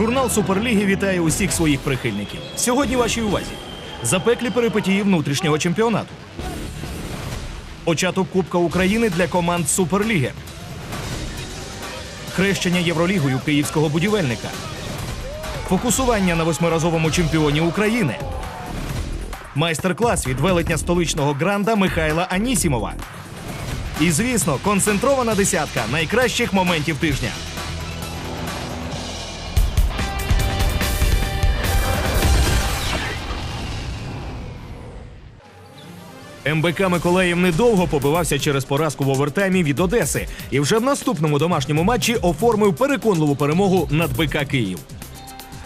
Журнал Суперліги вітає усіх своїх прихильників. Сьогодні вашій увазі запеклі перипетії внутрішнього чемпіонату. Початок Кубка України для команд Суперліги. Хрещення Євролігою київського будівельника. Фокусування на восьмиразовому чемпіоні України. Майстер-клас від велетня столичного гранда Михайла Анісімова. І, звісно, концентрована десятка найкращих моментів тижня. МБК Миколаїв недовго побивався через поразку в овертаймі від Одеси і вже в наступному домашньому матчі оформив переконливу перемогу над БК Київ.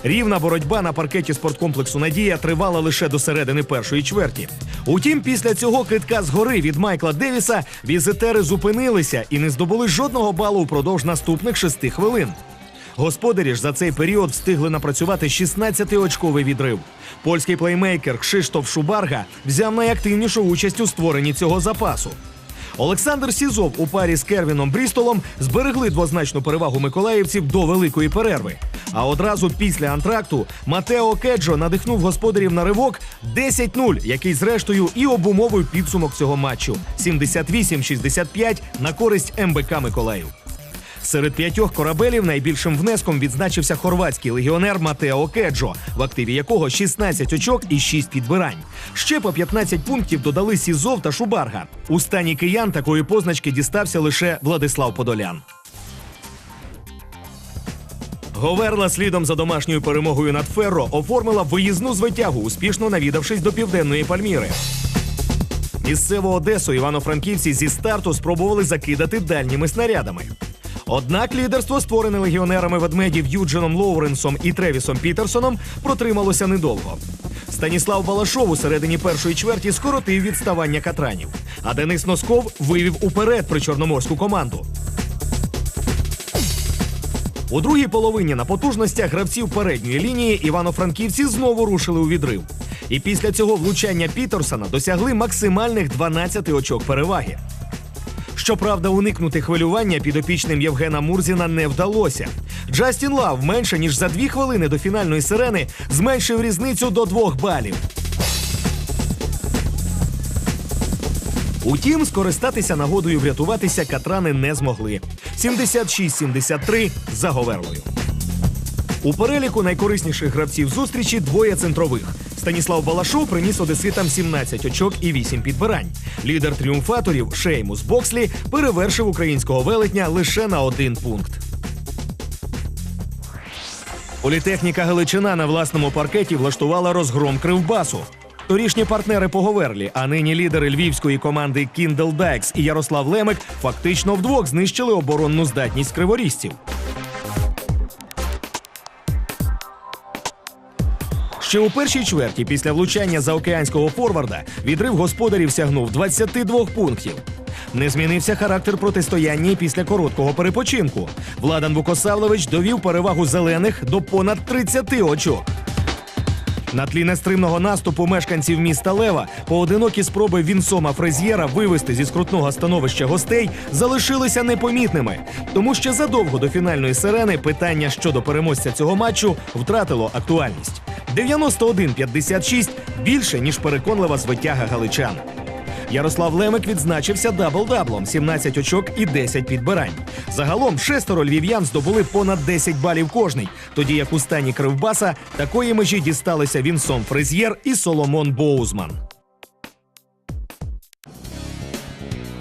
Рівна боротьба на паркеті спорткомплексу Надія тривала лише до середини першої чверті. Утім, після цього китка згори від Майкла Девіса візитери зупинилися і не здобули жодного балу впродовж наступних шести хвилин. Господарі ж за цей період встигли напрацювати 16-очковий відрив. Польський плеймейкер Кшиштоф Шубарга взяв найактивнішу участь у створенні цього запасу. Олександр Сізов у парі з Кервіном Брістолом зберегли двозначну перевагу миколаївців до великої перерви. А одразу після антракту Матео Кеджо надихнув господарів на ривок 10-0, який зрештою і обумовив підсумок цього матчу 78-65 на користь МБК Миколаїв. Серед п'ятьох корабелів найбільшим внеском відзначився хорватський легіонер Матео Кеджо, в активі якого 16 очок і 6 підбирань. Ще по 15 пунктів додали Сізов та Шубарга. У стані киян такої позначки дістався лише Владислав Подолян. Говерла слідом за домашньою перемогою над Ферро оформила виїзну звитягу, успішно навідавшись до південної Пальміри. Місцеву Одесу івано-франківці зі старту спробували закидати дальніми снарядами. Однак лідерство, створене легіонерами ведмедів Юджином Лоуренсом і Тревісом Пітерсоном, протрималося недовго. Станіслав Балашов у середині першої чверті скоротив відставання катранів, а Денис Носков вивів уперед причорноморську команду. У другій половині на потужностях гравців передньої лінії івано-франківці знову рушили у відрив. І після цього влучання Пітерсона досягли максимальних 12 очок переваги. Щоправда, уникнути хвилювання підопічним Євгена Мурзіна не вдалося. Джастін Лав менше ніж за дві хвилини до фінальної сирени зменшив різницю до двох балів. Утім, скористатися нагодою врятуватися катрани не змогли. 76-73 за Говерлою. У переліку найкорисніших гравців зустрічі двоє центрових. Станіслав Балашов приніс одеситам 17 очок і 8 підбирань. Лідер тріумфаторів Шеймус Бокслі перевершив українського велетня лише на один пункт. Політехніка Галичина на власному паркеті влаштувала розгром кривбасу. Торішні партнери по Говерлі, а нині лідери львівської команди Кіндл Дайкс і Ярослав Лемик фактично вдвох знищили оборонну здатність криворізців. Ще у першій чверті після влучання заокеанського форварда відрив господарів сягнув 22 пунктів. Не змінився характер протистояння і після короткого перепочинку. Владан Вукосавлович довів перевагу зелених до понад 30 очок. На тлі нестримного наступу мешканців міста Лева поодинокі спроби Вінсома Фрезєра вивести зі скрутного становища гостей залишилися непомітними. Тому ще задовго до фінальної сирени питання щодо переможця цього матчу втратило актуальність. 91-56 більше ніж переконлива звитяга галичан. Ярослав Лемик відзначився дабл-даблом 17 очок і 10 підбирань. Загалом шестеро львів'ян здобули понад 10 балів кожний, тоді як у стані Кривбаса такої межі дісталися Вінсон Фрезєр і Соломон Боузман.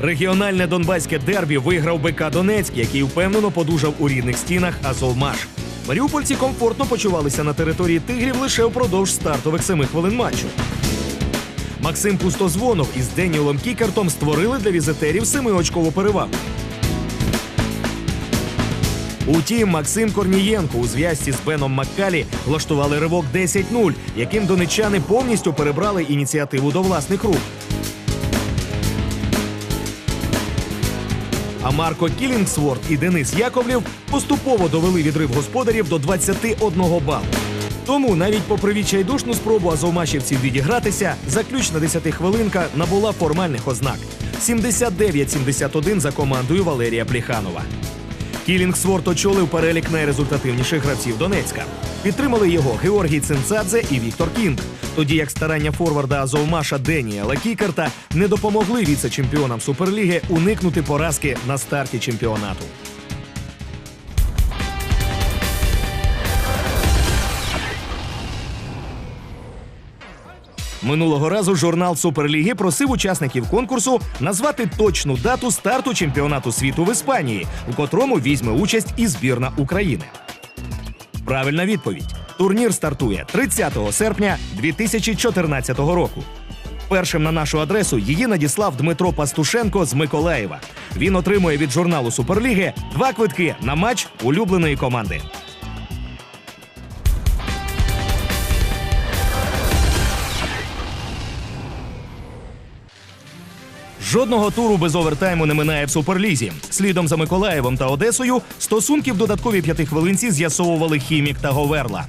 Регіональне донбаське дербі виграв БК Донецьк, який впевнено подужав у рідних стінах Азовмаш. Маріупольці комфортно почувалися на території тигрів лише впродовж стартових семи хвилин матчу. Максим Пустозвонов із Деніелом Кікертом створили для візитерів семиочкову перевагу. Утім, Максим Корнієнко у зв'язці з Беном Маккалі влаштували ривок 10-0, яким донеччани повністю перебрали ініціативу до власних рук. Марко Кілінгсворт і Денис Яковлів поступово довели відрив господарів до 21 балу. Тому навіть попри відчайдушну спробу азовмашівців відігратися, заключна 10-хвилинка набула формальних ознак: 79-71 за командою Валерія Пліханова. Кілінгсворт очолив перелік найрезультативніших гравців Донецька. Підтримали його Георгій Цинцадзе і Віктор Кінг. Тоді як старання форварда Азовмаша Деніела Кікерта не допомогли віце-чемпіонам Суперліги уникнути поразки на старті чемпіонату. Минулого разу журнал Суперліги просив учасників конкурсу назвати точну дату старту чемпіонату світу в Іспанії, у котрому візьме участь і збірна України. Правильна відповідь: турнір стартує 30 серпня 2014 року. Першим на нашу адресу її надіслав Дмитро Пастушенко з Миколаєва. Він отримує від журналу Суперліги два квитки на матч улюбленої команди. Жодного туру без овертайму не минає в суперлізі. Слідом за Миколаєвом та Одесою стосунки в додатковій п'ятихвилинці з'ясовували хімік та Говерла.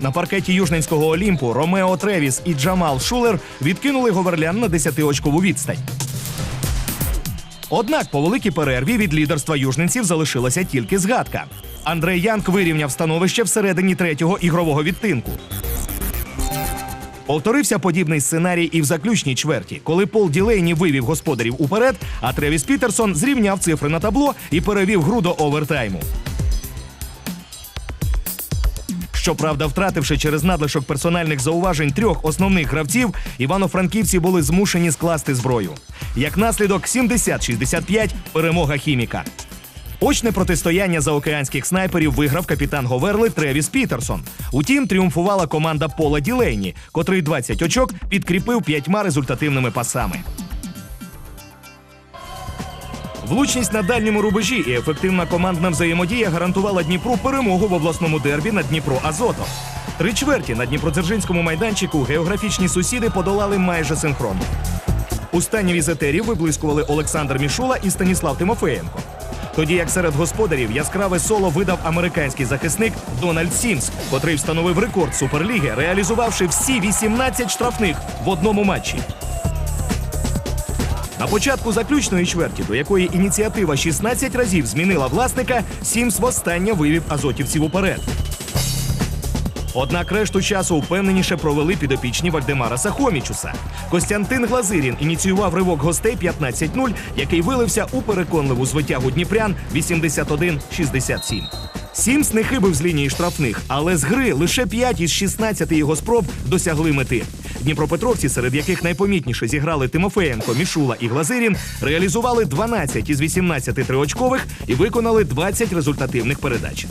На паркеті Южненського Олімпу Ромео Тревіс і Джамал Шулер відкинули говерлян на 10-очкову відстань. Однак по великій перерві від лідерства южненців залишилася тільки згадка. Андрей Янк вирівняв становище всередині третього ігрового відтинку. Повторився подібний сценарій і в заключній чверті, коли Пол Ділейні вивів господарів уперед, а Тревіс Пітерсон зрівняв цифри на табло і перевів гру до овертайму. Щоправда, втративши через надлишок персональних зауважень трьох основних гравців, івано-франківці були змушені скласти зброю. Як наслідок, 70-65 перемога хіміка. Очне протистояння заокеанських снайперів виграв капітан Говерли Тревіс Пітерсон. Утім, тріумфувала команда Пола Ділейні, котрий 20 очок підкріпив п'ятьма результативними пасами. Влучність на дальньому рубежі і ефективна командна взаємодія гарантувала Дніпру перемогу в обласному дербі на Дніпро Азото. Три чверті на Дніпродзержинському майданчику географічні сусіди подолали майже синхронно. У стані візитерів виблискували Олександр Мішула і Станіслав Тимофеєнко. Тоді як серед господарів яскраве соло видав американський захисник Дональд Сімс, котрий встановив рекорд Суперліги, реалізувавши всі 18 штрафних в одному матчі. На початку заключної чверті, до якої ініціатива 16 разів змінила власника, Сімс востаннє вивів азотівців уперед. Однак решту часу впевненіше провели підопічні Вальдемара Сахомічуса. Костянтин Глазирін ініціював ривок гостей 15-0, який вилився у переконливу звитягу Дніпрян 81-67. Сімс не хибив з лінії штрафних, але з гри лише 5 із 16 його спроб досягли мети. Дніпропетровці, серед яких найпомітніше зіграли Тимофеєнко, Мішула і Глазирін, реалізували 12 із 18 триочкових і виконали 20 результативних передач.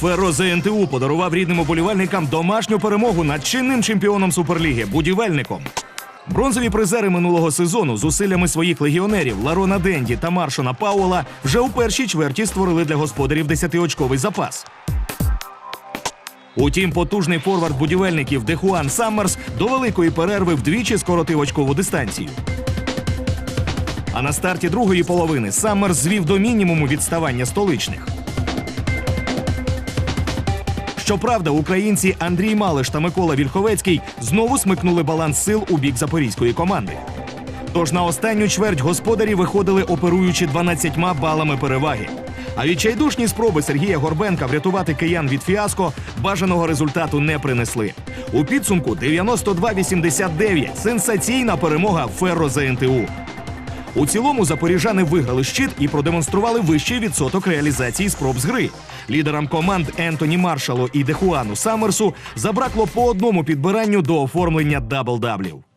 Ферро ЗНТУ подарував рідним уболівальникам домашню перемогу над чинним чемпіоном Суперліги будівельником. Бронзові призери минулого сезону з усиллями своїх легіонерів Ларона Денді та Маршона Пауела вже у першій чверті створили для господарів 10-очковий запас. Утім, потужний форвард будівельників Дехуан Саммерс до великої перерви вдвічі скоротив очкову дистанцію. А на старті другої половини Саммерс звів до мінімуму відставання столичних. Щоправда, українці Андрій Малиш та Микола Вільховецький знову смикнули баланс сил у бік запорізької команди. Тож на останню чверть господарі виходили, оперуючи 12 балами переваги. А відчайдушні спроби Сергія Горбенка врятувати киян від фіаско бажаного результату не принесли. У підсумку 92-89 сенсаційна перемога Ферро ЗНТУ. У цілому запоріжани виграли щит і продемонстрували вищий відсоток реалізації спроб з гри. Лідерам команд Ентоні Маршалу і Дехуану Саммерсу забракло по одному підбиранню до оформлення дабл-даблів.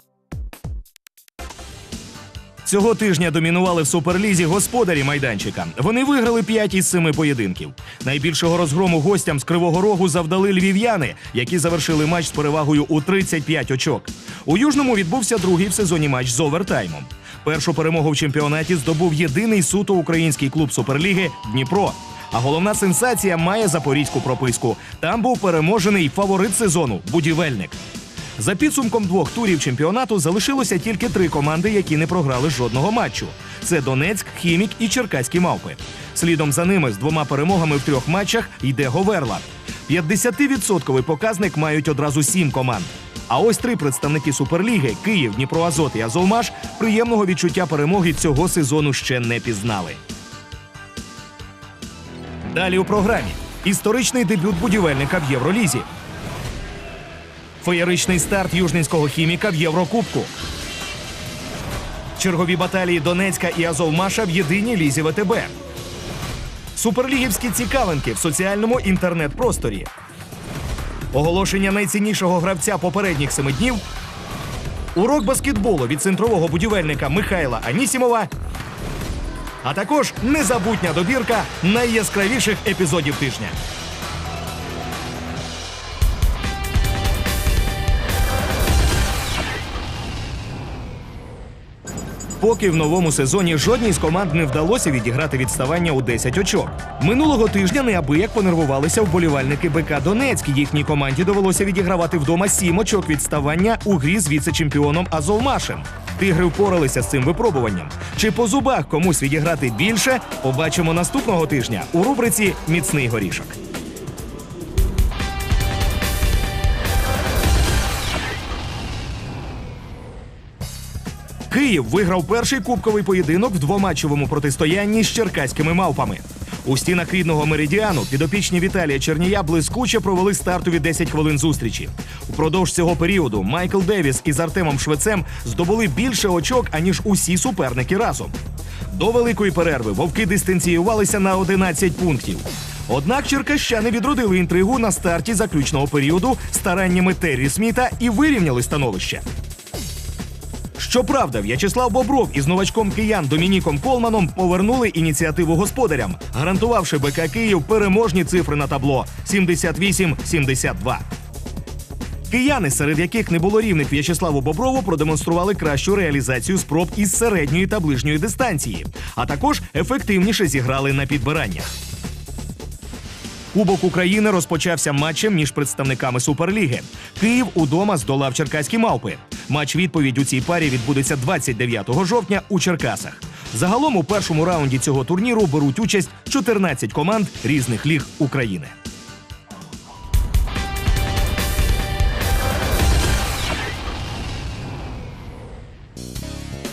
Цього тижня домінували в суперлізі господарі майданчика. Вони виграли 5 із 7 поєдинків. Найбільшого розгрому гостям з Кривого Рогу завдали львів'яни, які завершили матч з перевагою у 35 очок. У Южному відбувся другий в сезоні матч з овертаймом. Першу перемогу в чемпіонаті здобув єдиний суто український клуб Суперліги Дніпро. А головна сенсація має запорізьку прописку. Там був переможений фаворит сезону будівельник. За підсумком двох турів чемпіонату залишилося тільки три команди, які не програли жодного матчу: це Донецьк, Хімік і Черкаські мавпи. Слідом за ними з двома перемогами в трьох матчах йде Говерла. 50-відсотковий показник мають одразу сім команд. А ось три представники Суперліги Київ, Дніпроазот і Азовмаш приємного відчуття перемоги цього сезону ще не пізнали. Далі у програмі історичний дебют будівельника в Євролізі. Феєричний старт южненського хіміка в Єврокубку. Чергові баталії Донецька і Азовмаша в єдиній лізі ВТБ. Суперлігівські цікавинки в соціальному інтернет-просторі. Оголошення найціннішого гравця попередніх семи днів. Урок баскетболу від центрового будівельника Михайла Анісімова. А також незабутня добірка найяскравіших епізодів тижня. Поки в новому сезоні жодній з команд не вдалося відіграти відставання у 10 очок. Минулого тижня неабияк понервувалися вболівальники БК Донецьк. Їхній команді довелося відігравати вдома 7 очок відставання у грі з віце-чемпіоном Азовмашем. Тигри впоралися з цим випробуванням. Чи по зубах комусь відіграти більше? Побачимо наступного тижня у рубриці Міцний горішок. Київ виграв перший кубковий поєдинок в двоматчевому протистоянні з черкаськими мавпами. У стінах рідного меридіану підопічні Віталія Чернія блискуче провели стартові 10 хвилин зустрічі. Упродовж цього періоду Майкл Девіс із Артемом Швецем здобули більше очок, аніж усі суперники разом. До великої перерви вовки дистанціювалися на 11 пунктів. Однак черкащани відродили інтригу на старті заключного періоду стараннями Террі Сміта і вирівняли становище. Щоправда, В'ячеслав Бобров із новачком киян Домініком Колманом повернули ініціативу господарям, гарантувавши БК Київ переможні цифри на табло 78-72. Кияни, серед яких не було рівних В'ячеславу Боброву, продемонстрували кращу реалізацію спроб із середньої та ближньої дистанції, а також ефективніше зіграли на підбираннях. Кубок України розпочався матчем між представниками Суперліги. Київ удома здолав черкаські мавпи. Матч відповідь у цій парі відбудеться 29 жовтня у Черкасах. Загалом у першому раунді цього турніру беруть участь 14 команд різних ліг України.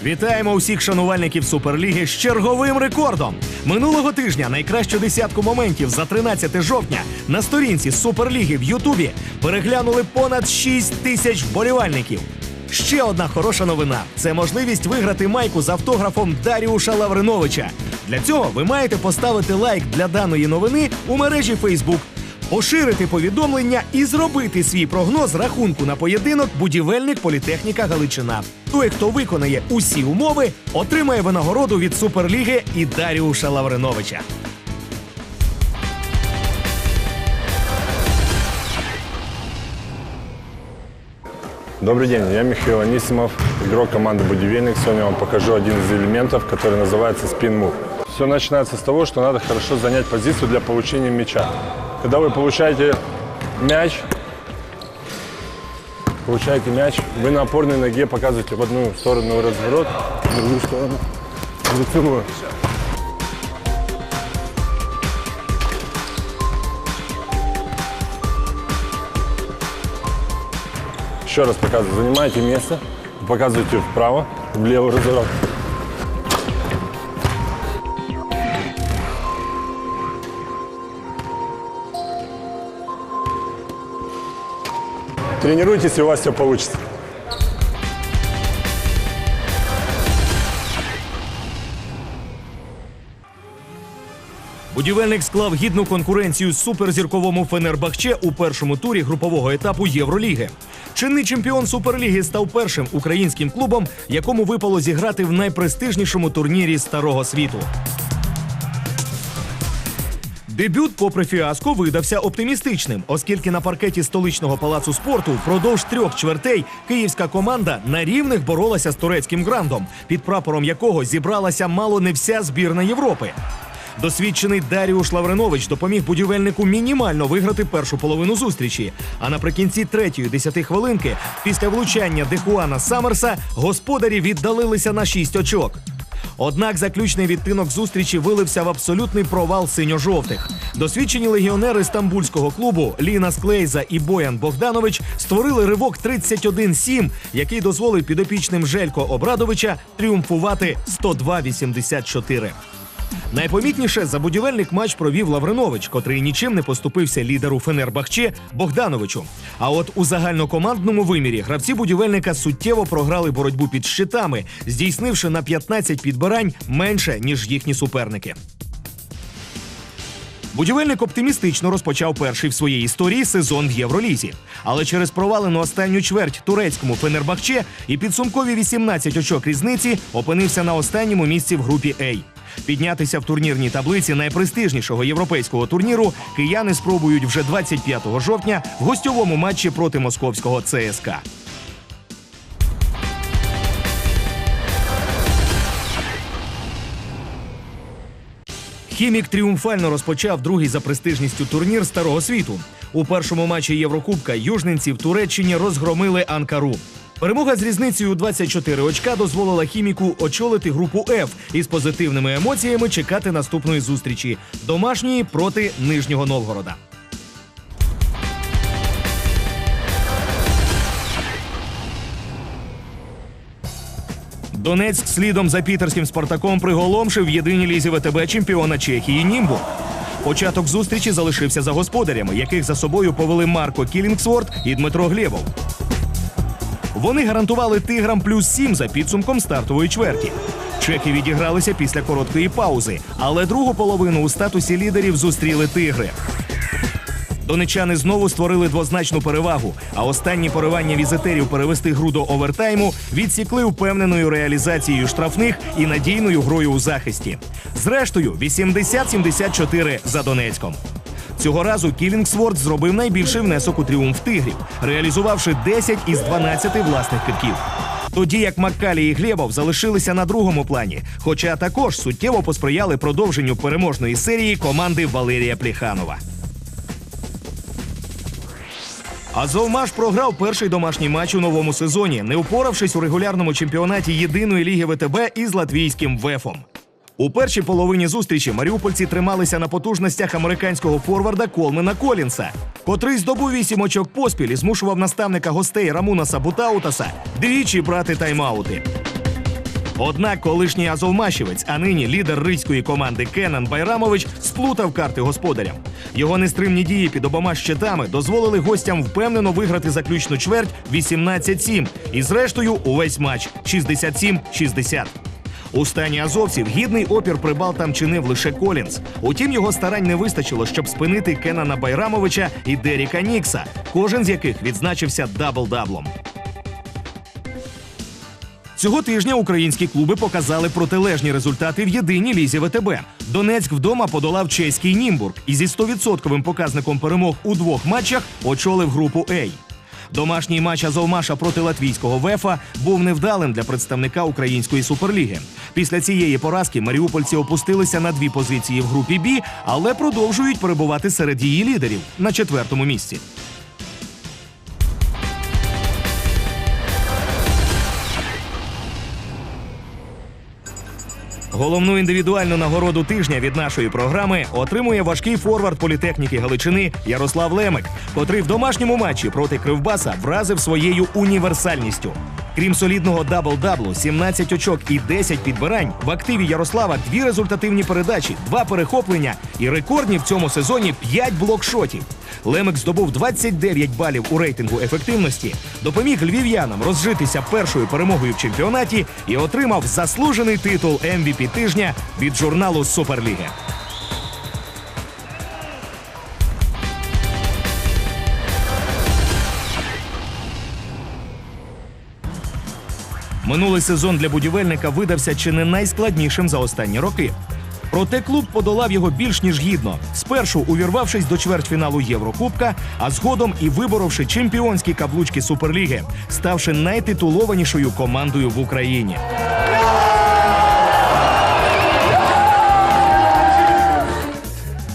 Вітаємо усіх шанувальників Суперліги з черговим рекордом. Минулого тижня найкращу десятку моментів за 13 жовтня на сторінці Суперліги в Ютубі переглянули понад 6 тисяч вболівальників. Ще одна хороша новина це можливість виграти майку з автографом Даріуша Лавриновича. Для цього ви маєте поставити лайк для даної новини у мережі Facebook, поширити повідомлення і зробити свій прогноз рахунку на поєдинок будівельник політехніка Галичина. Той, хто виконає усі умови, отримає винагороду від Суперліги і Даріуша Лавриновича. Добрый день, я Михаил Анисимов, игрок команды «Будивельник». Сегодня я вам покажу один из элементов, который называется спин-мув. Все начинается с того, что надо хорошо занять позицию для получения мяча. Когда вы получаете мяч, получаете мяч, вы на опорной ноге показываете в одну сторону разворот, в другую сторону лицевую. Еще раз показываю. Занимаете место, показываете вправо, влево разворот. Тренируйтесь, и у вас все получится. Будівельник склав гідну конкуренцію суперзірковому Фенербахче у першому турі групового етапу Євроліги. Чинний чемпіон Суперліги став першим українським клубом, якому випало зіграти в найпрестижнішому турнірі старого світу. Дебют, попри фіаско, видався оптимістичним, оскільки на паркеті столичного палацу спорту впродовж трьох чвертей київська команда на рівних боролася з турецьким грандом, під прапором якого зібралася мало не вся збірна Європи. Досвідчений Даріуш Лавринович допоміг будівельнику мінімально виграти першу половину зустрічі. А наприкінці третьої десяти хвилинки, після влучання Дехуана Саммерса, господарі віддалилися на шість очок. Однак заключний відтинок зустрічі вилився в абсолютний провал синьо-жовтих. Досвідчені легіонери стамбульського клубу Ліна Склейза і Боян Богданович створили ривок 31-7, який дозволив підопічним Желько Обрадовича тріумфувати 102-84. Найпомітніше забудівельник матч провів Лавринович, котрий нічим не поступився лідеру Фенербахче Богдановичу. А от у загальнокомандному вимірі гравці будівельника суттєво програли боротьбу під щитами, здійснивши на 15 підбирань менше ніж їхні суперники. Будівельник оптимістично розпочав перший в своїй історії сезон в Євролізі. Але через провалену останню чверть турецькому Фенербахче і підсумкові 18 очок різниці опинився на останньому місці в групі А. Піднятися в турнірній таблиці найпрестижнішого європейського турніру кияни спробують вже 25 жовтня в гостьовому матчі проти московського ЦСКА. Хімік тріумфально розпочав другий за престижністю турнір старого світу. У першому матчі Єврокубка южненці в Туреччині розгромили Анкару. Перемога з різницею у 24 очка дозволила хіміку очолити групу F і з позитивними емоціями чекати наступної зустрічі домашньої проти Нижнього Новгорода. Донецьк слідом за пітерським Спартаком приголомшив в єдиній лізі ВТБ чемпіона Чехії Німбу. Початок зустрічі залишився за господарями, яких за собою повели Марко Кілінгсворт і Дмитро Глєвов. Вони гарантували тиграм плюс 7 за підсумком стартової чверті. Чехи відігралися після короткої паузи, але другу половину у статусі лідерів зустріли тигри. Донечани знову створили двозначну перевагу, а останні поривання візитерів перевести гру до овертайму відсікли впевненою реалізацією штрафних і надійною грою у захисті. Зрештою, 80-74 за Донецьком. Цього разу Кілінгсворт зробив найбільший внесок у тріумф тигрів, реалізувавши 10 із 12 власних китків. Тоді як Маккалі і Глєбов залишилися на другому плані, хоча також суттєво посприяли продовженню переможної серії команди Валерія Пліханова. Азовмаш програв перший домашній матч у новому сезоні, не впоравшись у регулярному чемпіонаті єдиної ліги ВТБ із латвійським вефом. У першій половині зустрічі маріупольці трималися на потужностях американського форварда Колмена Колінса, котрий здобув вісім очок поспіль і змушував наставника гостей Рамунаса Бутаутаса двічі брати тайм-аути. Однак колишній азовмашівець, а нині лідер ризької команди Кенан Байрамович сплутав карти господарям. Його нестримні дії під обома щитами дозволили гостям впевнено виграти заключну чверть 18-7 і зрештою увесь матч 67-60. У стані азовців гідний опір прибалтам чинив лише Колінс. Утім, його старань не вистачило, щоб спинити Кенана Байрамовича і Деріка Нікса, кожен з яких відзначився дабл-даблом. Цього тижня українські клуби показали протилежні результати в єдиній лізі ВТБ. Донецьк вдома подолав чеський Німбург і зі 100% показником перемог у двох матчах очолив групу А. Домашній матч Азовмаша проти латвійського Вефа був невдалим для представника української суперліги. Після цієї поразки маріупольці опустилися на дві позиції в групі Бі, але продовжують перебувати серед її лідерів на четвертому місці. Головну індивідуальну нагороду тижня від нашої програми отримує важкий форвард політехніки Галичини Ярослав Лемик, котрий в домашньому матчі проти Кривбаса вразив своєю універсальністю. Крім солідного дабл-даблу, 17 очок і 10 підбирань, в активі Ярослава дві результативні передачі, два перехоплення і рекордні в цьому сезоні 5 блокшотів. Лемик здобув 29 балів у рейтингу ефективності, допоміг львів'янам розжитися першою перемогою в чемпіонаті і отримав заслужений титул MVP тижня від журналу Суперліги. Минулий сезон для будівельника видався чи не найскладнішим за останні роки. Проте клуб подолав його більш ніж гідно, спершу увірвавшись до чвертьфіналу Єврокубка, а згодом і виборовши чемпіонські каблучки Суперліги, ставши найтитулованішою командою в Україні.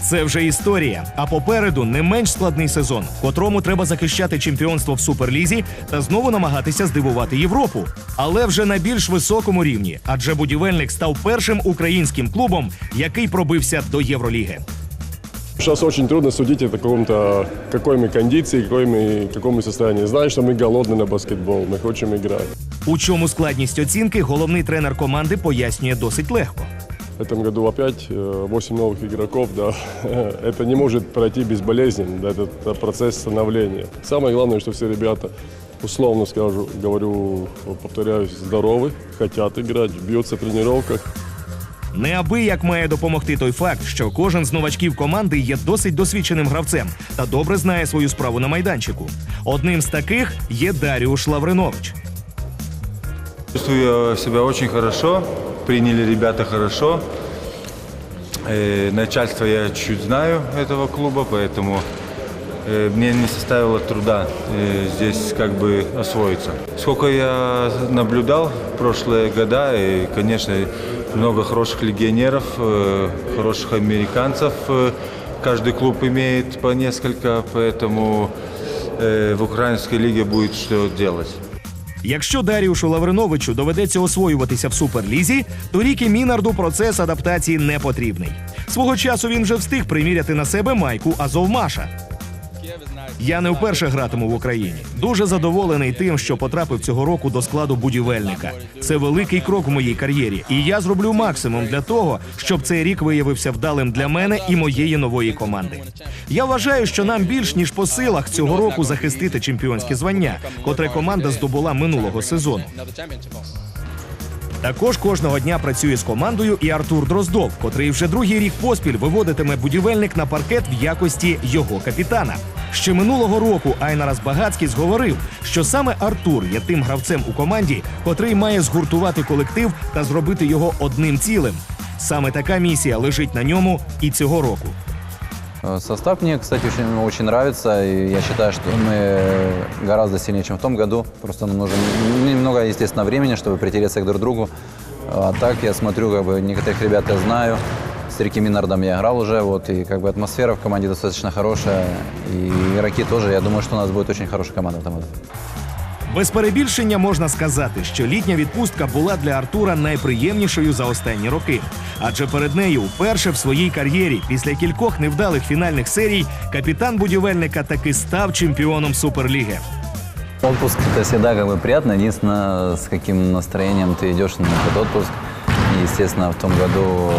Це вже історія. А попереду не менш складний сезон, в котрому треба захищати чемпіонство в суперлізі та знову намагатися здивувати Європу. Але вже на більш високому рівні, адже будівельник став першим українським клубом, який пробився до Євроліги. Сейчас очень трудно судить о каком-то, какой мы кондиции, какой мы, каком мы состоянии. Знаю, что мы голодны на баскетбол, мы хотим играть. У чому складність оцінки головний тренер команди пояснює досить легко. В этом году опять э, 8 новых игроков, да, это не может пройти безболезненно, да, этот э, процесс становления. Самое главное, что все ребята, условно скажу, говорю, повторяюсь, здоровы, хотят играть, бьются в тренировках, Неабияк має допомогти той факт, що кожен з новачків команди є досить досвідченим гравцем та добре знає свою справу на майданчику. Одним з таких є Даріуш Лавринович. Чувствую себя очень хорошо, приняли ребята хорошо. Э, начальство я чуть знаю этого клуба, поэтому э, мне не составило труда э, здесь как бы освоиться. Сколько я наблюдал в прошлые года, и, конечно, много хороших легионеров, э, хороших американцев. э, Каждый клуб имеет по несколько, поэтому э, в украинской лиге будет что делать. Якщо Даріушу Лавриновичу доведеться освоюватися в суперлізі, то Рікі Мінарду процес адаптації не потрібний. Свого часу він вже встиг приміряти на себе майку Азовмаша. Я не вперше гратиму в Україні. Дуже задоволений тим, що потрапив цього року до складу будівельника. Це великий крок в моїй кар'єрі, і я зроблю максимум для того, щоб цей рік виявився вдалим для мене і моєї нової команди. Я вважаю, що нам більш ніж по силах цього року захистити чемпіонське звання, котре команда здобула минулого сезону. Також кожного дня працює з командою і Артур Дроздов, котрий вже другий рік поспіль виводитиме будівельник на паркет в якості його капітана. Ще минулого року Айнарас Багацький зговорив, що саме Артур є тим гравцем у команді, котрий має згуртувати колектив та зробити його одним цілим. Саме така місія лежить на ньому і цього року. Э, Состав мне, кстати, очень, очень нравится. И я считаю, что мы гораздо сильнее, чем в том году. Просто нам нужно немного, естественно, времени, чтобы притереться друг к другу. А так я смотрю, как бы некоторых ребят я знаю. С Рики Минардом я играл уже, вот, и как бы атмосфера в команде достаточно хорошая. И игроки тоже. Я думаю, что у нас будет очень хорошая команда в этом году. Без перебільшення можна сказати, що літня відпустка була для Артура найприємнішою за останні роки. Адже перед нею вперше в своїй кар'єрі, після кількох невдалих фінальних серій, капітан будівельника таки став чемпіоном Суперліги. Отпуск это всегда как бы приятно. Единственное, с каким настроением ты идешь на этот отпуск. И, естественно, в том году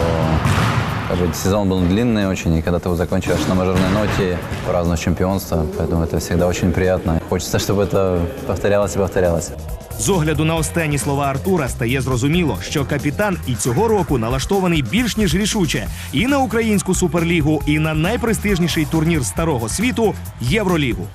как бы, сезон был длинный очень, и когда ты его заканчиваешь на мажорной ноте, празднуешь чемпионство, поэтому это всегда очень приятно. Хочется, чтобы это повторялось и повторялось. З огляду на останні слова Артура стає зрозуміло, що капітан і цього року налаштований більш ніж рішуче і на українську суперлігу, і на найпрестижніший турнір старого світу Євролігу.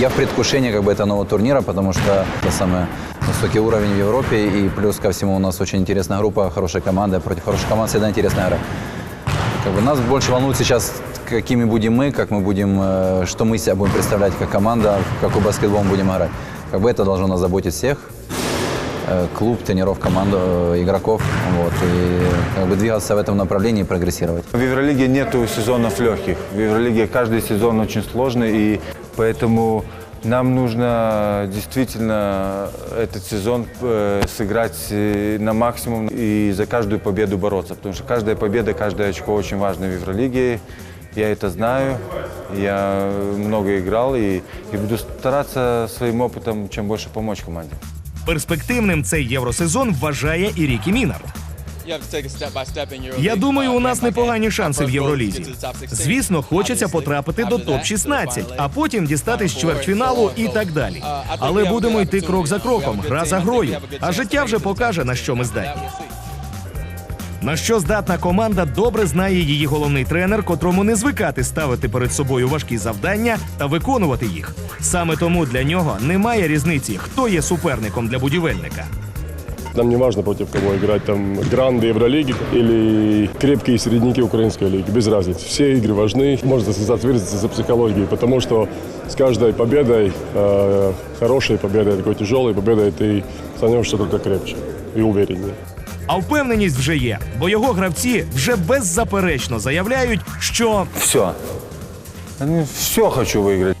Я в предвкушении как бы этого нового турнира, потому что это самый высокий уровень в Европе, и плюс ко всему у нас очень интересная группа, хорошая команда. Против хороших команд всегда интересно играть. Как бы нас больше волнует сейчас, какими будем мы, как мы будем, э, что мы себя будем представлять как команда, в какой баскетбол мы будем играть. Как бы это должно нас заботить всех. Э, Клуб, тренеров, команду, э, игроков. Вот, и как бы двигаться в этом направлении и прогрессировать. В Евролиге нету сезонов легких. В Евролиге каждый сезон очень сложный, и поэтому нам нужно действительно этот сезон э, сыграть э, на максимум и за каждую победу бороться. Потому что каждая победа, каждое очко очень важно в Евролиге. Я это знаю, я много играл и, и буду стараться своим опытом чем больше помочь команде. Перспективним цей євросезон вважає і Рікі Мінард. Я думаю, у нас непогані шанси в Євролізі. Звісно, хочеться потрапити до топ-16, а потім дістатись чвертьфіналу і так далі. Але будемо йти крок за кроком, гра за грою. А життя вже покаже, на що ми здатні. На що здатна команда добре знає її головний тренер, котрому не звикати ставити перед собою важкі завдання та виконувати їх. Саме тому для нього немає різниці, хто є суперником для будівельника. Нам не важно против кого играть, там гранды Евролиги или крепкие середняки Украинской лиги, без разницы. Все игры важны, можно сказать, выразиться за психологией, потому что с каждой победой, э, хорошей победой, такой тяжелой победой, ты становишься только крепче и увереннее. А впевненість вже є, бо його гравці вже беззаперечно заявляють, що Все. Все хочу выиграть.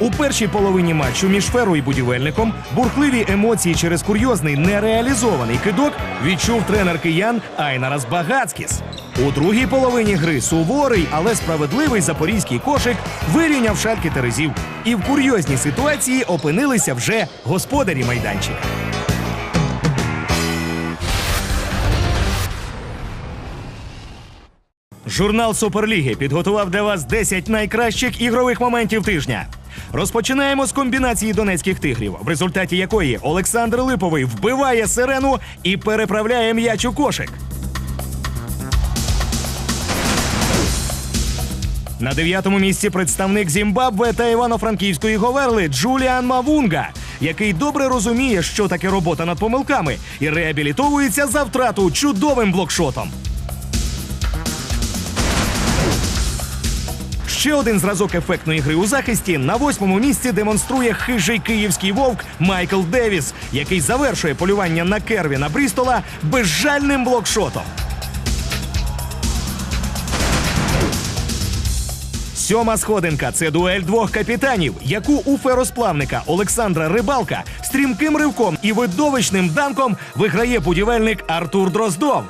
У першій половині матчу між Феру і будівельником бурхливі емоції через курйозний нереалізований кидок відчув тренер киян Айнарас Багацькіс. У другій половині гри суворий, але справедливий запорізький кошик вирівняв шальки терезів. І в курйозній ситуації опинилися вже господарі майданчика. Журнал Суперліги підготував для вас 10 найкращих ігрових моментів тижня. Розпочинаємо з комбінації донецьких тигрів, в результаті якої Олександр Липовий вбиває сирену і переправляє м'яч у кошик. На дев'ятому місці представник Зімбабве та Івано-Франківської Говерли Джуліан Мавунга, який добре розуміє, що таке робота над помилками, і реабілітовується за втрату чудовим блокшотом. Ще один зразок ефектної гри у захисті на восьмому місці демонструє хижий київський вовк Майкл Девіс, який завершує полювання на Кервіна Брістола безжальним блокшотом. Сьома сходинка це дуель двох капітанів, яку у феросплавника Олександра Рибалка стрімким ривком і видовищним данком виграє будівельник Артур Дроздов.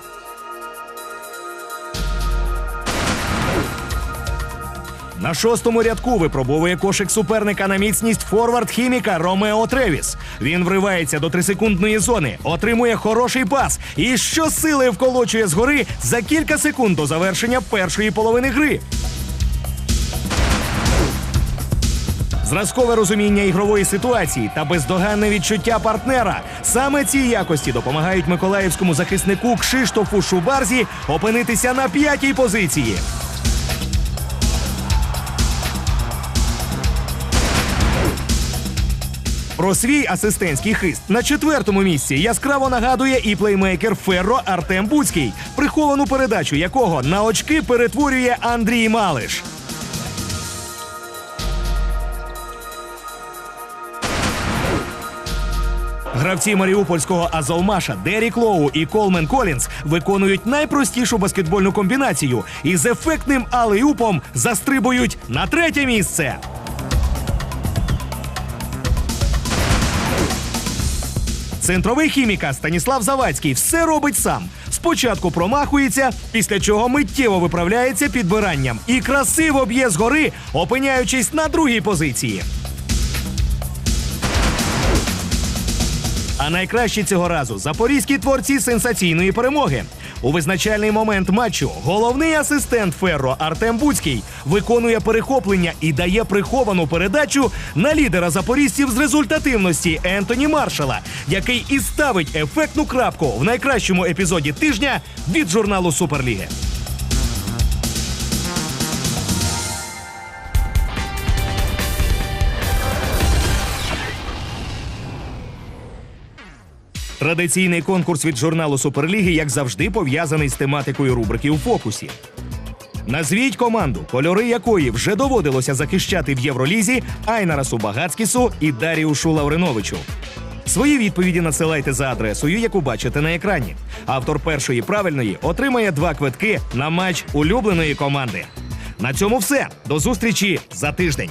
На шостому рядку випробовує кошик суперника на міцність форвард хіміка Ромео Тревіс. Він вривається до трисекундної зони, отримує хороший пас і щосили вколочує згори за кілька секунд до завершення першої половини гри. Зразкове розуміння ігрової ситуації та бездоганне відчуття партнера. Саме ці якості допомагають миколаївському захиснику Кшиштофу Шубарзі опинитися на п'ятій позиції. Про свій асистентський хист на четвертому місці яскраво нагадує і плеймейкер Ферро Артем Буцький, приховану передачу якого на очки перетворює Андрій Малиш. Гравці маріупольського Азовмаша Дерік Лоу і Колмен Колінс виконують найпростішу баскетбольну комбінацію і з ефектним алеюпом застрибують на третє місце. Центровий хіміка Станіслав Завадський все робить сам. Спочатку промахується, після чого миттєво виправляється підбиранням і красиво б'є згори, опиняючись на другій позиції. А найкращі цього разу запорізькі творці сенсаційної перемоги. У визначальний момент матчу головний асистент Ферро Артем Буцький виконує перехоплення і дає приховану передачу на лідера запорізців з результативності Ентоні Маршала, який і ставить ефектну крапку в найкращому епізоді тижня від журналу Суперліги. Традиційний конкурс від журналу Суперліги, як завжди, пов'язаний з тематикою рубрики у фокусі. Назвіть команду, кольори якої вже доводилося захищати в Євролізі Айнарасу Багацкісу і Даріушу Лавриновичу. Свої відповіді надсилайте за адресою, яку бачите на екрані. Автор першої правильної отримає два квитки на матч улюбленої команди. На цьому все. До зустрічі за тиждень.